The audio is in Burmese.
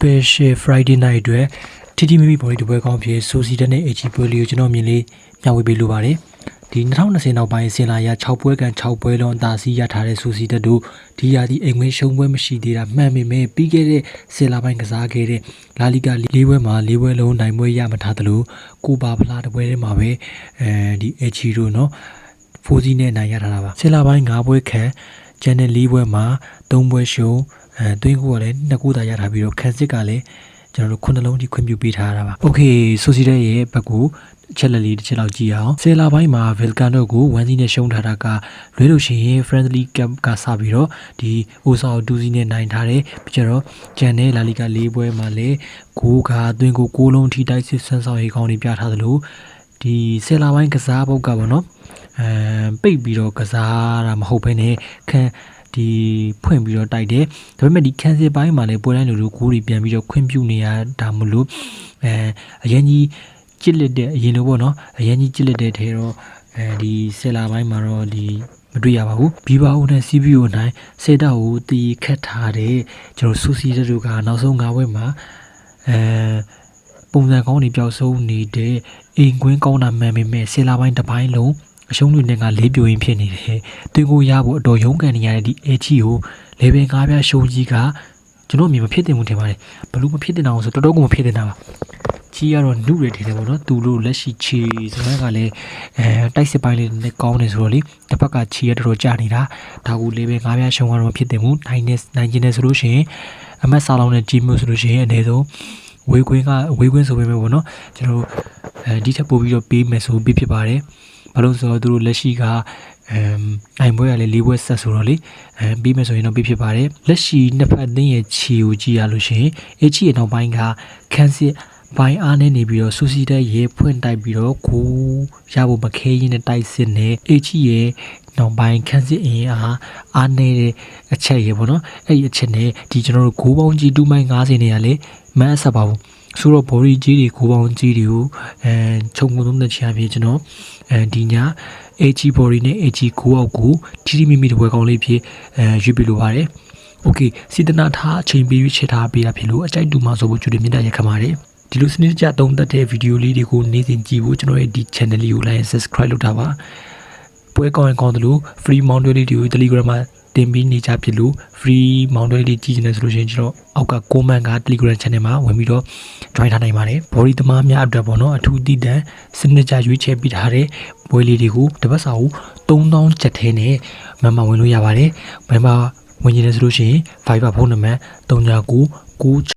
Special Friday Night အတွက် TTMB ဘော်ဒီတပွဲကောင်းဖြစ်ဆိုစီတနဲ့ AG ပွဲလေးကိုကျွန်တော်မြင်လေးမျှဝေပေးလိုပါတယ်။ဒီ2020နောက်ပိုင်းဆင်လာရ6ပွဲကန်6ပွဲလုံးအသာစီးရထားတဲ့ဆိုစီတက်တို့ဒီရာသီအိမ်ဝင်ရှုံးပွဲမရှိသေးတာမှန်ပေမဲ့ပြီးခဲ့တဲ့ဆင်လာပိုင်းကစားခဲ့တဲ့လာလီဂါ၄ပွဲမှာ၄ပွဲလုံးနိုင်ပွဲရမထားသလိုကိုပါဖလားတပွဲထဲမှာပဲအဲဒီ AG တို့နော်ဖိုးစီနဲ့နိုင်ရထားတာပါ။ဆင်လာပိုင်း9ပွဲခန့်ကျန်တဲ့၄ပွဲမှာ၃ပွဲရှုံး အဲသွင်းကူကလည်းနှစ်ကူသာရထားပြီးတော့ခန်းစစ်ကလည်းကျွန်တော်တို့ခုနှလုံးကြီးခွင့်ပြုပေးထားတာပါ။ Okay ဆိုစီတဲ့ရဲ့ဘက်ကိုချက်လက်လေးတစ်ချက်လောက်ကြည့်အောင်ဆယ်လာပိုင်းမှာ Vulcan တို့ကို1စီးနဲ့ရှုံးထားတာကလွဲလို့ရှိရင် Friendly Cup ကစပြီးတော့ဒီ Osa ကို2စီးနဲ့နိုင်ထားတယ်ပြီးကျတော့ဂျန်နဲ့ La Liga ၄ပွဲမှာလည်းကိုကအတွင်းကို6လုံးထိတိုက်စစ်ဆန်းဆောင်ရေးကောင်းတွေပြထားသလိုဒီဆယ်လာပိုင်းကစားပုတ်ကပေါ့နော်အဲပိတ်ပြီးတော့ကစားတာမဟုတ်ဘဲနဲ့ခန်း ဒီဖွင့်ပြီးတော့တိုက်တယ်ဒါပေမဲ့ဒီကန်စစ်ပိုင်းမှာလည်းပွဲတိုင်းလိုလိုဂိုးတွေပြန်ပြီးတော့ခွင့်ပြုနေရတာမလို့အဲအရင်ကြီးကြစ်လက်တဲ့အရင်လိုပေါ့နော်အရင်ကြီးကြစ်လက်တဲ့ထဲတော့အဲဒီဆယ်လာပိုင်းမှာတော့ဒီမတွေ့ရပါဘူးဘီဘာအိုနဲ့ CPU နိုင်စေတာကိုတီးခတ်ထားတဲ့ကျွန်တော်စူစီတတို့ကနောက်ဆုံး၅ဝက်မှာအဲပုံစံကောင်းတွေပျောက်ဆုံးနေတဲ့အိမ်ကွင်းကောင်းတာမှန်ပေမဲ့ဆယ်လာပိုင်းတစ်ပိုင်းလုံး အရှုံးတွေနဲ့ကလေးပြိုရင်းဖြစ်နေတယ်။တင်ကိုရဖို့အတော်ရုန်းကန်နေရတဲ့ဒီအဲချီကိုလေဘယ်၅ပြားရှုံးကြီးကကျွန်တော်အမြင်မဖြစ်တင်ဘူးထင်ပါတယ်။ဘလို့မဖြစ်တင်အောင်ဆိုတော်တော်ကိုမဖြစ်တင်တာပါ။ချီကတော့နှုတ်ရထင်တယ်ပေါ့နော်။သူတို့လက်ရှိချီဆိုတော့ကလည်းအဲတိုက်စစ်ပိုင်းလေးနဲ့ကောင်းနေဆိုတော့လေတစ်ဖက်ကချီရတော်တော်ကြာနေတာ။ဒါကိုလေဘယ်၅ပြားရှုံးကတော့မဖြစ်တင်ဘူး။နိုင်နေနိုင်ကျင်နေဆိုလို့ရှိရင်အမတ်စာလောင်းနဲ့ကြီးမှုဆိုလို့ရှိရင်အနည်းဆုံးဝေးကွင်းကဝေးကွင်းဆိုပေမဲ့ပေါ့နော်ကျွန်တော်အဲဒီထက်ပိုပြီးတော့ပေးမယ်ဆိုပြီးဖြစ်ပါတယ် ဘာလို့ဆိုတော့သူတို့လက်ရှိကအမ်နိုင်ပွဲကလည်း၄ပွဲဆက်ဆိုတော့လေအဲပြီးမယ်ဆိုရင်တော့ပြီးဖြစ်ပါတယ်လက်ရှိနှစ်ဖက်အသင်းရဲ့ခြေကိုကြည့်ရလို့ရှိရင်အချီရဲ့နောက်ပိုင်းကခန်းစစ်ဘိုင်းအားနဲ့နေပြီးတော့စူစီတဲ့ရေဖွင့်တိုက်ပြီးတော့ကိုရဖို့မခဲရင်းနဲ့တိုက်စစ်နေအချီရဲ့နောက်ပိုင်းခန်းစစ်အင်အားအားနေတဲ့အချက်ရေပေါ့နော်အဲ့ဒီအချက်နဲ့ဒီကျွန်တော်တို့ဂိုးပေါင်းကြီး2မိုင်90နေရလေမန်းအဆက်ပါဘူး ဆိုတော့ဘော်ရီကြီးတွေကိုပေါင်းကြီးတွေကိုအဲခြုံငုံသုံးတဲ့ချာဖြစ်ကျွန်တော်အဲဒီည AG body နဲ့ AG ကိုအောက်ကိုတီတီမီမီတပွဲကောင်းလေးဖြစ်အဲရွေးပြလိုပါတယ်။ Okay စီတနာထားအချိန်ပေးချက်ထားပေးတာဖြစ်လို့အကြိုက်တူမှာဆိုဖို့ကြိုတင်မြတ်ရခပါတယ်။ဒီလိုစနစ်တကျသုံးသပ်တဲ့ဗီဒီယိုလေးတွေကိုနေ့စဉ်ကြည့်ဖို့ကျွန်တော်ရဲ့ဒီ channel လေးကို like and subscribe လုပ်တာပါ။ပွဲကောင်းရင်ကောင်းတယ်လို့ free mount လေးတွေကို Telegram မှာ တင်ပြီးနေကြဖြစ်လို့ free mount လေးကြည့်နေတယ်ဆိုလို့ရှိရင်ကျွန်တော်အောက်က comment က Telegram channel မှာဝင်ပြီးတော့ join ထားနိုင်ပါတယ်။ body သမားများအတွက်ပေါ့နော်အထူးတည်တံစနစ်ကြရွေးချယ်ပေးထားတဲ့ပွဲလေးတွေကိုတစ်ပတ်စာကို3000ချက်ထဲနဲ့မမဝင်လို့ရပါတယ်။မမဝင်နေတယ်ဆိုလို့ရှိရင် Viber ဖုန်းနံပါတ်3999